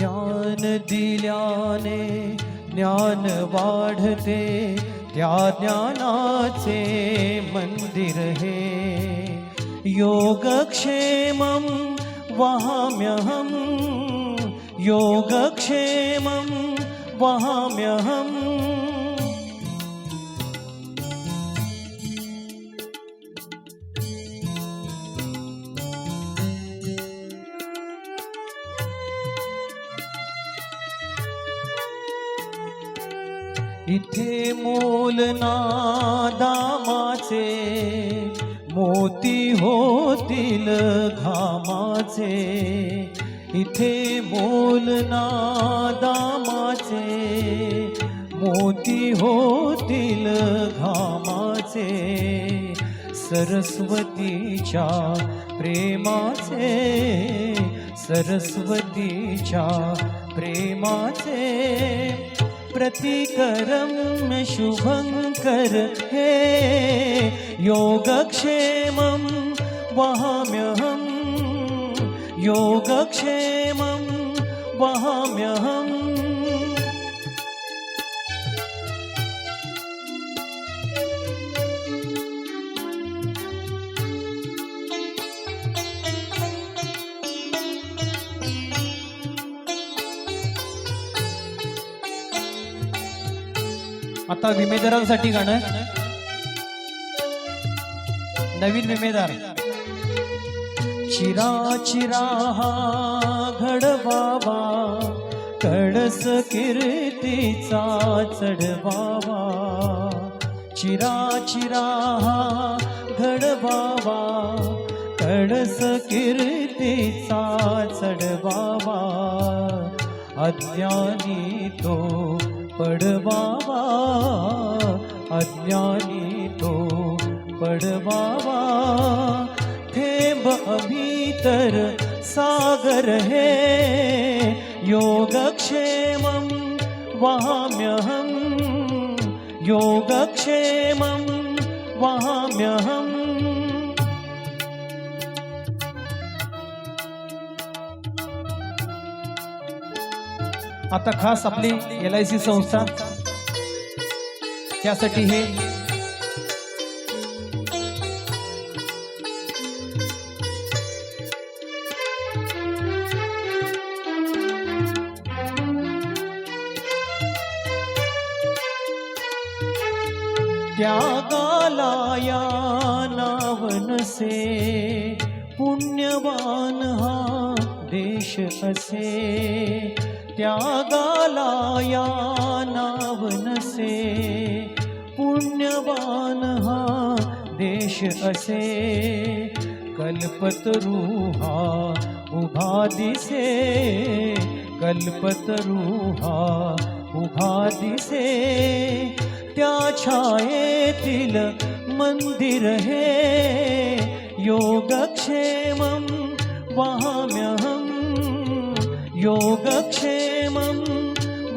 ज्ञान दिल्याने ज्ञान वाढते त्या ज्ञानाचे मंदिर हे. योगक्षेमं वहाम्यहम् योगक्षेमं वहाम्यहम् इथे मोल नादामाचे मोती होतील घामाचे. इथे मोल नादामाचे मोती होतील घामाचे. सरस्वतीच्या प्रेमाचे सरस्वतीच्या प्रेमाचे. प्रतिकरम शुभंकर हे। योगक्षेमं वहाम्यहं। योगक्षेमं वहाम्यहम् आता विमेदारांसाठी गाणं. नवीन विमेदार. चिरा चिरा हा घडवावा. कडस कीर्तीचा चढवावा. चिरा चिरा हा घडवावा. कडस कीर्तीचा चढवावा. अज्ञानी तो पडवावा अज्ञानी तो पडवावा थेंब अभीतर सागर हे योगक्षेमं वहाम्यहम् योगक्षेमं वहाम्यहम् आता खास आपली एल आय सी संस्था. त्यासाठी हे त्यागाला या नावनसे पुण्यवान हा देश असे त्यागाला या नावनसे पुण्यवान हा देश असे कल्पतरू उभा दिसे कल्पतरू उभा दिसे। त्या छायेतील मंदिर हे, योगक्षेमं वहाम्यहम् योगक्षेमं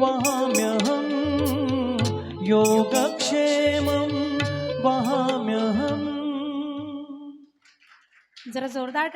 वहाम्यहम् योगक्षेमं वहाम्यहम् जरा जोरदार